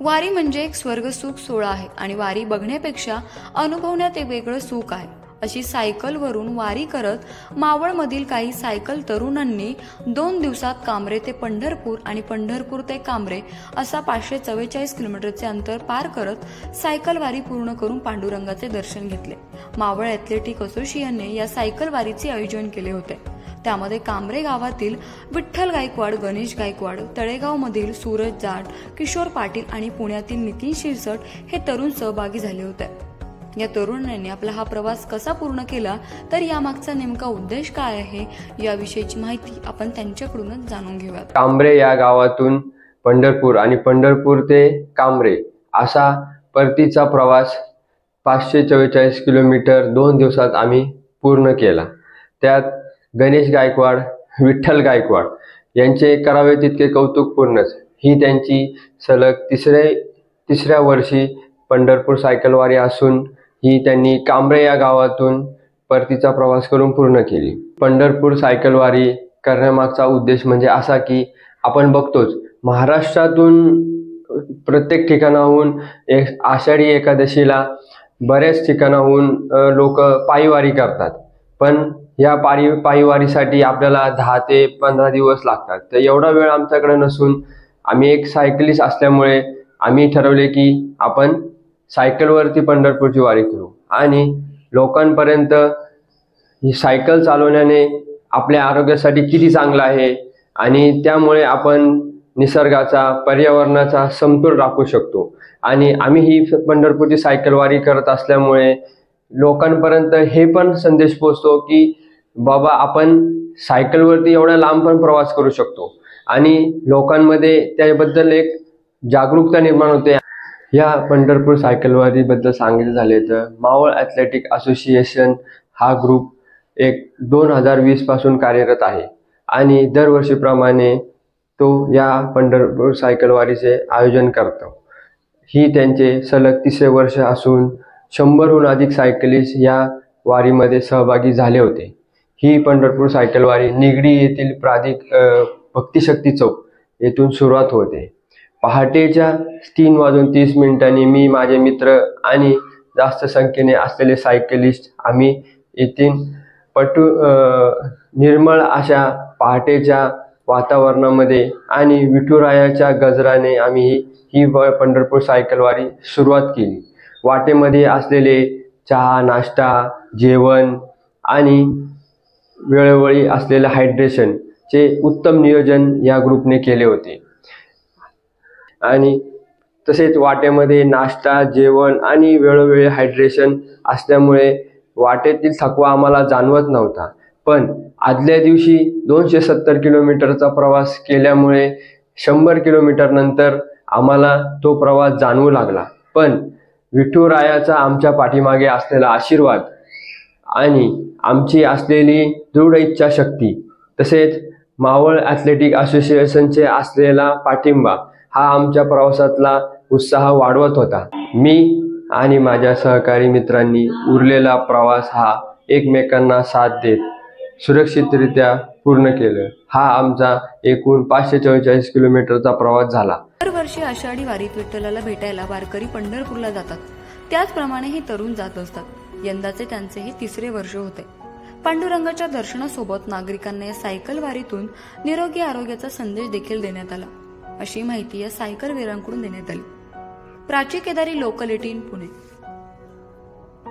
वारी म्हणजे एक स्वर्ग सुख सोहळा आहे आणि वारी बघण्यापेक्षा अनुभवण्यात एक वेगळं सुख आहे. अशी सायकलवरून वारी करत मावळमधील काही सायकल तरुणांनी दोन दिवसात कांबरे ते पंढरपूर आणि पंढरपूर ते कांबरे असा पाचशे चव्वेचाळीस किलोमीटरचे अंतर पार करत सायकल वारी पूर्ण करून पांडुरंगाचे दर्शन घेतले. मावळ ॲथलेटिक असोसिएशनने या सायकल वारीचे आयोजन केले होते. त्यामध्ये कांबरे गावातील विठ्ठल गायकवाड गणेश गायकवाड तळेगावमधील सूरज जाट किशोर पाटील आणि पुण्यातील नितीन शिरसट हे तरुण सहभागी झाले होते. या तरुणांनी आपला हा प्रवास कसा पूर्ण केला तर यामागचा नेमका उद्देश काय आहे याविषयीची माहिती आपण त्यांच्याकडूनच जाणून घेऊयात. कांबरे या गावातून पंढरपूर आणि पंढरपूर ते कांबरे असा परतीचा प्रवास पाचशे चव्वेचाळीस किलोमीटर दोन दिवसात आम्ही पूर्ण केला. त्यात गणेश गायकवाड विठ्ठल गायकवाड यांचे करावे तितके कौतुकपूर्णच. ही त्यांची सलग तिसरे तिसऱ्या वर्षी पंढरपूर सायकलवारी असून ही त्यांनी कांबळे या गावातून परतीचा प्रवास करून पूर्ण केली. पंढरपूर सायकलवारी करण्यामागचा उद्देश म्हणजे असा की आपण बघतोच महाराष्ट्रातून प्रत्येक ठिकाणाहून एक आषाढी एकादशीला बऱ्याच ठिकाणाहून लोक पायीवारी करतात. पण या पारी पायीवारीसाठी आपल्याला दहा ते पंधरा दिवस लागतात. तर एवढा वेळ आमच्याकडे नसून आम्ही एक सायकलिस्ट असल्यामुळे आम्ही ठरवले की आपण सायकलवरती पंढरपूरची वारी करू. आणि लोकांपर्यंत ही सायकल चालवण्याने आपल्या आरोग्यासाठी किती चांगलं आहे आणि त्यामुळे आपण निसर्गाचा पर्यावरणाचा समतोल राखू शकतो. आणि आम्ही ही पंढरपूरची सायकलवारी करत असल्यामुळे लोकांपर्यंत हे पण संदेश पोचतो की बाबा आपण सायकलवरती एवढा लांब पण प्रवास करू शकतो. आणि लोकांमध्ये त्याबद्दल एक जागरूकता निर्माण होते. या पंढरपूर सायकलवारीबद्दल सांगितलं झाले तर मावळ ॲथलेटिक असोसिएशन हा ग्रुप एक दोन हजार वीसपासून कार्यरत आहे. आणि दरवर्षीप्रमाणे तो या पंढरपूर सायकलवारीचे आयोजन करतो. ही त्यांचे सलग तिसरे वर्ष असून शंभरहून अधिक सायकलिस्ट या वारीमध्ये सहभागी झाले होते. ही पंढरपूर सायकलवारी निगडी येथील प्राधिक भक्तिशक्ती चौक येथून सुरुवात होते. पहाटेच्या तीन वाजून तीस मिनिटांनी मी माझे मित्र आणि जास्त संख्येने असलेले सायकलिस्ट आम्ही येथील पटू निर्मळ अशा पहाटेच्या वातावरणामध्ये आणि विठुरायाच्या गजराने आम्ही ही व पंढरपूर सायकलवारी सुरुवात केली. वाटेमध्ये असलेले चहा नाश्ता जेवण आणि वेळोवेळी असलेलं हायड्रेशनचे उत्तम नियोजन या ग्रुपने केले होते. आणि तसेच वाटेमध्ये नाश्ता जेवण आणि वेळोवेळी हायड्रेशन असल्यामुळे वाटेतील थकवा आम्हाला जाणवत नव्हता. पण आदल्या दिवशी दोनशे सत्तर किलोमीटरचा प्रवास केल्यामुळे शंभर किलोमीटर नंतर आम्हाला तो प्रवास जाणवू लागला. पण विठुरायाचा आमच्या पाठीमागे असलेला आशीर्वाद आणि आमची असलेली दृढ इच्छाशक्ती तसेच मावळ ॲथलेटिक असोसिएशनचे असलेला पाठिंबा हा आमच्या प्रवासातला उत्साह वाढवत होता. मी आणि माझ्या सहकारी मित्रांनी उरलेला प्रवास हा एकमेकांना साथ देत सुरक्षितरित्या पूर्ण केलं. हा आमचा एकूण पाचशे चव्वेचाळीस किलोमीटरचा प्रवास झाला. दरवर्षी आषाढी वारीत विठ्ठलाला भेटायला वारकरी पंढरपूरला जातात. त्याचप्रमाणे हे तरुण जात असतात. यंदाचे त्यांचे हे तिसरे वर्ष होते. पांडुरंगाच्या दर्शनासोबत नागरिकांना या सायकल वारीतून निरोगी आरोग्याचा संदेश देखील देण्यात आला. अशी माहिती या सायकल वीरांकडून देण्यात आली. Prachi Kedari local eighteen Pune.